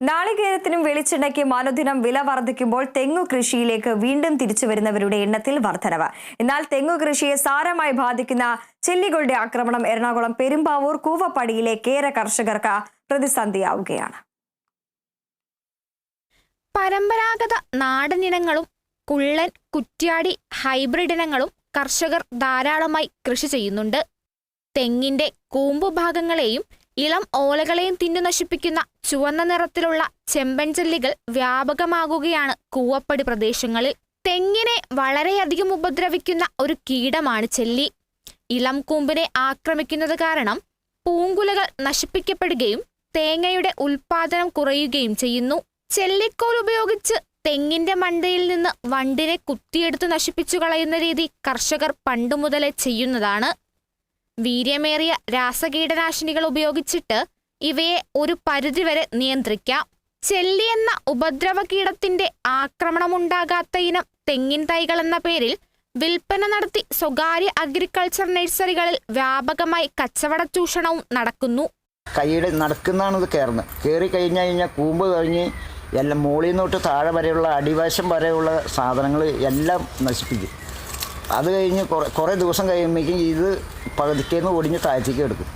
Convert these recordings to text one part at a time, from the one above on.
നാളികേരത്തിനും വെളിച്ചെണ്ണയ്ക്കും അനുദിനം വില വർദ്ധിക്കുമ്പോൾ തെങ്ങു കൃഷിയിലേക്ക് വീണ്ടും തിരിച്ചു വരുന്നവരുടെ എണ്ണത്തിൽ വർധനവ്. എന്നാൽ തെങ്ങു കൃഷിയെ സാരമായി ബാധിക്കുന്ന ചെല്ലികളുടെ ആക്രമണം എറണാകുളം പെരുമ്പാവൂർ കൂവപ്പടിയിലെ കേര കർഷകർക്ക് പ്രതിസന്ധിയാവുകയാണ്. പരമ്പരാഗത നാടൻ ഇനങ്ങളും കുള്ളൻ കുറ്റ്യാടി ഹൈബ്രിഡ് ഇനങ്ങളും കർഷകർ ധാരാളമായി കൃഷി ചെയ്യുന്നുണ്ട്. തെങ്ങിന്റെ കൂമ്പുഭാഗങ്ങളെയും ഇളം ഓലകളെയും തിന്നു നശിപ്പിക്കുന്ന ചുവന്ന നിറത്തിലുള്ള ചെമ്പൻ ചെല്ലികൾ വ്യാപകമാകുകയാണ് കൂവപ്പടി പ്രദേശങ്ങളിൽ. തെങ്ങിനെ വളരെയധികം ഉപദ്രവിക്കുന്ന ഒരു കീടമാണ് ചെല്ലി. ഇളം കൂമ്പിനെ ആക്രമിക്കുന്നത് കാരണം പൂങ്കുലകൾ നശിപ്പിക്കപ്പെടുകയും തേങ്ങയുടെ ഉൽപാദനം കുറയുകയും ചെയ്യുന്നു. ചെല്ലിക്കോൽ ഉപയോഗിച്ച് തെങ്ങിന്റെ മണ്ടയിൽ നിന്ന് വണ്ടിനെ കുത്തിയെടുത്ത് നശിപ്പിച്ചു കളയുന്ന രീതി കർഷകർ പണ്ടുമുതലേ ചെയ്യുന്നതാണ്. വീര്യമേറിയ രാസകീടനാശിനികൾ ഉപയോഗിച്ചിട്ട് ഇവയെ ഒരു പരിധിവരെ നിയന്ത്രിക്കാം. ചെല്ലി എന്ന ഉപദ്രവ കീടത്തിന്റെ ആക്രമണമുണ്ടാകാത്ത ഇനം തെങ്ങിൻ തൈകൾ എന്ന പേരിൽ വിൽപ്പന നടത്തി സ്വകാര്യ അഗ്രികൾച്ചർ നഴ്സറികളിൽ വ്യാപകമായി കച്ചവട ചൂഷണവും നടക്കുന്നു. കൈയുടെ നടക്കുന്നതാണ് ഇത് കയറുന്നത് കയറി കഴിഞ്ഞു കഴിഞ്ഞാൽ കൂമ്പ് കഴിഞ്ഞ് എല്ലാം മുകളിൽ നിന്ന് തൊട്ട് താഴെ വരെയുള്ള അടിവശം വരെയുള്ള സാധനങ്ങൾ എല്ലാം നശിപ്പിക്കും. അത് കഴിഞ്ഞ് കുറേ കുറേ ദിവസം കഴിയുമ്പോഴേക്കും ഇത് പകുതിക്കേന്ന് ഒടിഞ്ഞ് താഴ്ത്തേക്ക് എടുക്കും.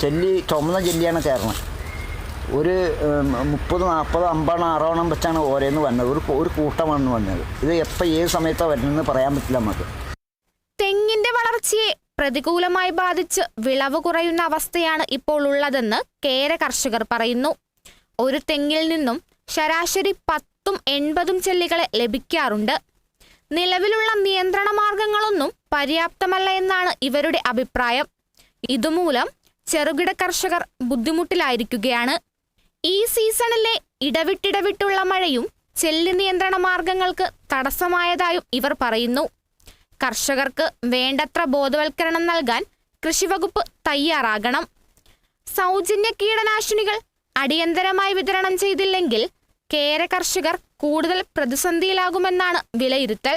ചെല്ലി ചുമന്ന ചെല്ലിയാണ് കയറണം ഒരു മുപ്പത് നാൽപ്പത് അമ്പണം അറവണം വെച്ചാണ് ഓരോന്ന് വന്നത്. ഒരു ഒരു കൂട്ടമാണ് വന്നത്. ഇത് എപ്പോൾ ഏത് സമയത്താണ് വരുന്നതെന്ന് പറയാൻ പറ്റില്ല നമുക്ക്. തെങ്ങിന്റെ വളർച്ചയെ പ്രതികൂലമായി ബാധിച്ച് വിളവ് കുറയുന്ന അവസ്ഥയാണ് ഇപ്പോൾ ഉള്ളതെന്ന് കേര കർഷകർ പറയുന്നു. ഒരു തെങ്ങിൽ നിന്നും ശരാശരി പത്തും എൺപതും ചെല്ലികളെ ലഭിക്കാറുണ്ട്. നിലവിലുള്ള നിയന്ത്രണ മാർഗങ്ങളൊന്നും പര്യാപ്തമല്ല എന്നാണ് ഇവരുടെ അഭിപ്രായം. ഇതുമൂലം ചെറുകിട കർഷകർ ബുദ്ധിമുട്ടിലായിരിക്കുകയാണ്. ഈ സീസണിലെ ഇടവിട്ടിടവിട്ടുള്ള മഴയും ചെല്ലി നിയന്ത്രണ മാർഗങ്ങൾക്ക് തടസ്സമായതായും ഇവർ പറയുന്നു. കർഷകർക്ക് വേണ്ടത്ര ബോധവൽക്കരണം നൽകാൻ കൃഷിവകുപ്പ് തയ്യാറാകണം. സൗജന്യ കീടനാശിനികൾ അടിയന്തരമായി വിതരണം ചെയ്തില്ലെങ്കിൽ കേര കർഷകർ കൂടുതൽ പ്രതിസന്ധിയിലാകുമെന്നാണ് വിലയിരുത്തൽ.